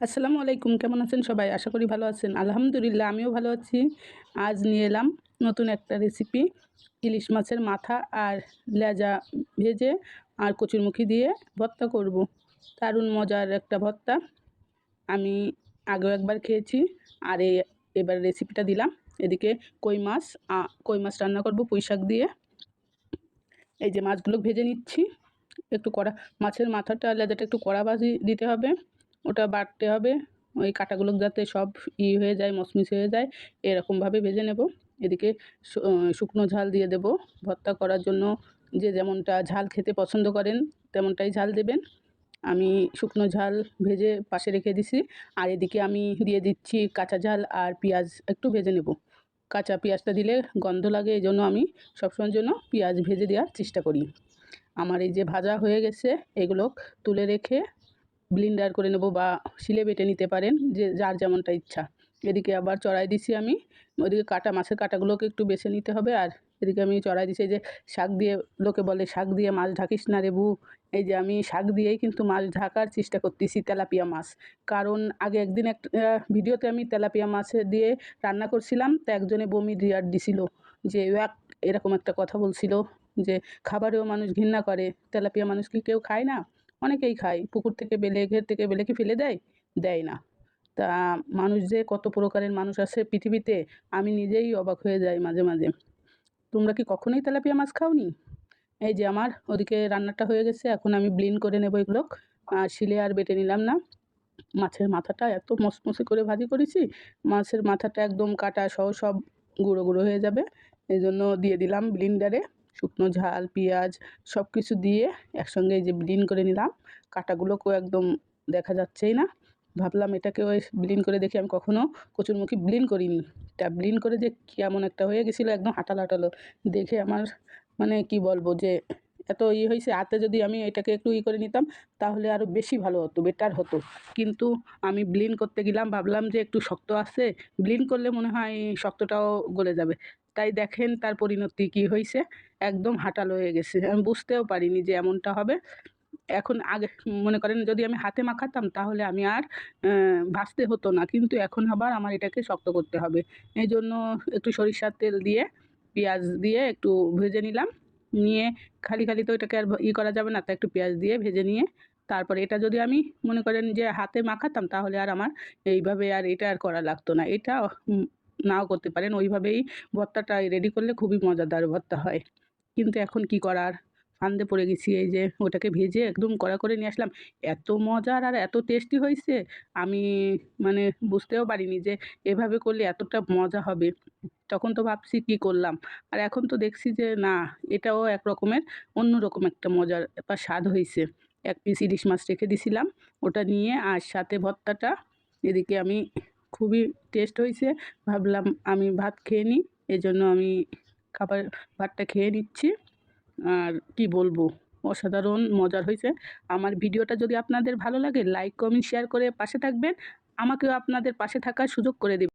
আসসালামু আলাইকুম, কেমন আছেন সবাই? আশা করি ভালো আছেন। আলহামদুলিল্লাহ, আমিও ভালো আছি। আজ নিয়ে এলাম নতুন একটা রেসিপি ইলিশ মাছের মাথা আর লেজা ভেজে আর কচুরমুখী দিয়ে ভর্তা করব। দারুণ মজার একটা ভর্তা। আমি আগেও একবার খেয়েছি আর এই এবার রেসিপিটা দিলাম। এদিকে কই মাছ কই মাছ রান্না করব পুঁই শাক দিয়ে। এই যে মাছগুলো ভেজে নিচ্ছি। একটু কড়া, মাছের মাথাটা, লেজাটা একটু কড়া ভাজি দিতে হবে। ওটা বাটতে হবে। ওই কাঁটাগুলো যাতে সব ই হয়ে যায় মচমিচ হয়ে যায়, এরকমভাবে ভেজে নেব। এদিকে শুকনো ঝাল দিয়ে দেব। ভর্তা করার জন্য যে যেমনটা ঝাল খেতে পছন্দ করেন, তেমনটাই ঝাল দেবেন। আমি শুকনো ঝাল ভেজে পাশে রেখে দিছি। আর এদিকে আমি দিয়ে দিচ্ছি কাঁচা ঝাল আর পেঁয়াজ একটু ভেজে নেব। কাঁচা পেঁয়াজটা দিলে গন্ধ লাগে এই জন্য আমি সবসময়ের জন্য পেঁয়াজ ভেজে দেওয়ার চেষ্টা করি। আমার এই যে ভাজা হয়ে গেছে, এগুলো তুলে রেখে ব্লিন্ডার করে নেব বা শিলে বেটে নিতে পারেন, যে যার যেমনটা ইচ্ছা। এদিকে আবার চড়াই দিছি আমি, ওদিকে কাটা, মাছের কাটাগুলোকে একটু বেছে নিতে হবে আর এদিকে আমি চড়াই দিছি যে শাক দিয়ে, লোকে বলে শাক দিয়ে মাছ ঢাকিস না রেবু এই যে আমি শাক দিয়েই কিন্তু মাছ ঢাকার চেষ্টা করতেছি তেলাপিয়া মাছ। কারণ আগে একদিন একটা ভিডিওতে আমি তেলাপিয়া মাছ দিয়ে রান্না করছিলাম, তা একজনে বমি রিয়ার দিছিল, যে এক এরকম একটা কথা বলছিল, যে খাবারেও মানুষ ঘৃণা করে, তেলাপিয়া মানুষ কি কেউ খায় না? অনেকেই খায়। পুকুর থেকে বেলে, ঘের থেকে বেলে কি ফেলে দেয়? দেয় না। তা মানুষ যে কত প্রকারের মানুষ আছে পৃথিবীতে, আমি নিজেই অবাক হয়ে যাই মাঝে মাঝে। তোমরা কি কখনোই তেলাপিয়া মাছ খাওনি? এই যে আমার, ওদিকে রান্নাটা হয়ে গেছে, এখন আমি ব্লিন করে নেব এগুলো। আর শিলে আর বেটে নিলাম না। মাছের মাথাটা এত মসমসে করে ভাজি করেছি, মাছের মাথাটা একদম কাটা সহ সব গুঁড়ো গুঁড়ো হয়ে যাবে। এই জন্য দিয়ে দিলাম ব্লিন্ডারে। শুকনো ঝাল, পেঁয়াজ সব কিছু দিয়ে একসঙ্গে যে ব্লিন করে নিলাম। কাটাগুলোকেও একদম দেখা যাচ্ছেই না। ভাবলাম এটাকে ওই ব্লিন করে দেখি। আমি কখনো কচুরমুখী ব্লিন করিনি। তা ব্লিন করে যে কেমন একটা হয়ে গেছিল, একদম হাঁটালো হাঁটালো দেখে আমার মানে কি বলব যে এত ইয়ে হয়েছে, হাতে যদি আমি এটাকে একটু ই করে নিতাম, তাহলে আরও বেশি ভালো হতো বেটার হতো। কিন্তু আমি ব্লিন করতে গেলাম, ভাবলাম যে একটু শক্ত আছে। ব্লিন করলে মনে হয় শক্তটাও গলে যাবে। তাই দেখেন তার পরিণতি কী হয়েছে একদম হাঁটাল হয়ে গেছে। আমি বুঝতেও পারিনি যে এমনটা হবে। এখন আগে মনে করেন যদি আমি হাতে মাখাতাম তাহলে আমি আর ভাজতে হতো না। কিন্তু এখন আবার আমার এটাকে শক্ত করতে হবে। এই জন্য একটু সরিষার তেল দিয়ে, পেঁয়াজ দিয়ে একটু ভেজে নিলাম। নিয়ে খালি খালি তো এটাকে আর ই করা যাবে না। তাই একটু পেঁয়াজ দিয়ে ভেজে নিয়ে, তারপরে এটা যদি আমি মনে করেন যে হাতে মাখাতাম তাহলে আর আমার এইভাবে আর এটা আর করা লাগতো না। এটা নাও করতে পারেন। ওইভাবেই ভর্তাটা রেডি করলে খুবই মজাদার ভর্তা হয়। কিন্তু এখন কি করার? ফান্দে পড়ে গেছি এই যে ওটাকে ভেজে একদম কড়া করে নিয়ে আসলাম। এত মজার আর এত টেস্টি হয়েছে, আমি মানে বুঝতেও পারিনি যে এভাবে করলে এতটা মজা হবে। তখন তো ভাবছি কি করলাম? আর এখন তো দেখছি যে না, এটাও এক রকমের, অন্য রকম একটা মজার বা স্বাদ হয়েছে। এক পিস ইলিশ মাছ রেখে দিছিলাম। ওটা নিয়ে আর সাথে ভর্তাটা, এদিকে আমি খুবই টেস্ট হয়েছে ভাবলাম আমি ভাত খেয়ে নিই, এজন্য আমি খাবার, ভাতটা খেয়ে নিচ্ছি। আর কি বলব, অসাধারণ মজার হয়েছে আমার ভিডিওটা যদি আপনাদের ভালো লাগে লাইক কমেন্ট শেয়ার করে পাশে থাকবেন। আমাকেও আপনাদের পাশে থাকার সুযোগ করে দেবেন।